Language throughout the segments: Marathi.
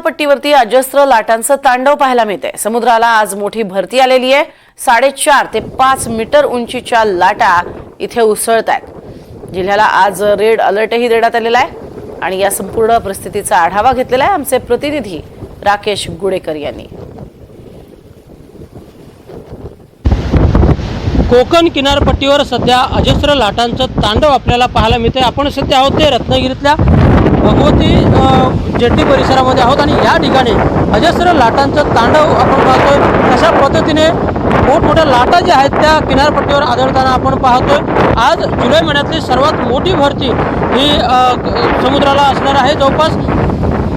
किनारपट्टीवरती अजस्त्र लाटांचं तांडव पाहायला मिळते समुद्राला आज मोठी भरती आलेली आहे. साडेचार ते पाच मीटर उंचीच्या लाटा इथे उसळत आहेत जिल्ह्याला आज रेड अलर्टही देण्यात आलेला आहे. आणि या संपूर्ण परिस्थितीचा आढावा घेतलेला आहे आमचे प्रतिनिधी राकेश गुडेकर यांनी. कोकण किनारपट्टीवर सध्या अजस्त्र लाटांचं तांडव आपल्याला पाहायला मिळते आपण सध्या आहोत ते रत्नागिरीतल्या भगवती जेट्टी परिसरामध्ये आहोत आणि या ठिकाणी अजस्र लाटांचं तांडव आपण पाहतोय. अशा पद्धतीने मोठमोठ्या लाटा ज्या आहेत त्या किनारपट्टीवर आढळताना आपण पाहतोय. आज जुलै महिन्यातली सर्वात मोठी भरती ही समुद्राला असणार आहे. जवळपास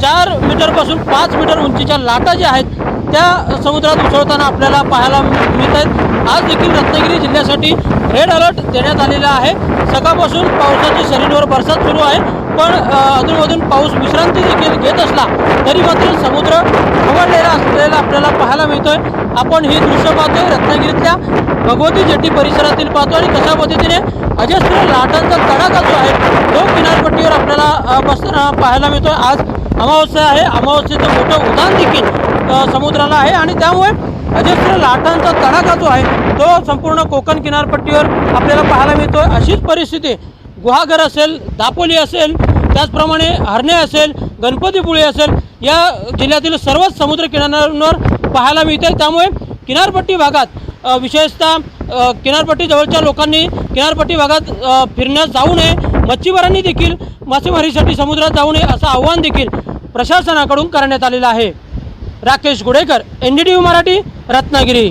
चार मीटरपासून पाच मीटर उंचीच्या लाटा ज्या आहेत त्या समुद्रात उसळताना आपल्याला पाहायला मिळत आहेत. आज देखील रत्नागिरी जिल्ह्यासाठी रेड अलर्ट देण्यात आलेला आहे. सकाळपासून पावसाची शरीरवर बरसात सुरू आहे. पण अधूनमधून पाऊस विश्रांती देखील घेत असला तरी मात्र समुद्र खवळलेला असलेला आपल्याला पाहायला मिळतोय. आपण ही दृश्य पाहतोय. रत्नागिरीतल्या भगवती जेटी परिसरातील पाहतो आणि कशा पद्धतीने अजस्त्र लाटांचा तडाखा जो आहे तो किनारपट्टीवर आपल्याला बसताना पाहायला मिळतोय. आज अमावस्या आहे. अमावस्येचं मोठं उदान देखील समुद्राला आहे आणि त्यामुळे अजस्त्र लाटांचा तडाखा जो आहे तो संपूर्ण कोकण किनारपट्टीवर आपल्याला पाहायला मिळतो अशीच परिस्थिती गुहागर असेल दापोली असेल त्याचप्रमाणे हरणे असेल गणपतीपुळे असेल या जिल्ह्यातील सर्वच समुद्र किनाऱ्यांवर पाहायला मिळते त्यामुळे किनारपट्टी भागात विशेषतः किनारपट्टीजवळच्या लोकांनी किनारपट्टी भागात फिरण्यास जाऊ नये. मच्छीमारांनी देखील मासेमारीसाठी समुद्रात जाऊ नये असं आव्हान देखील प्रशासनाकडून करण्यात आलेलं आहे. Rakesh Gudekar N D T V Marathi Ratnagiri.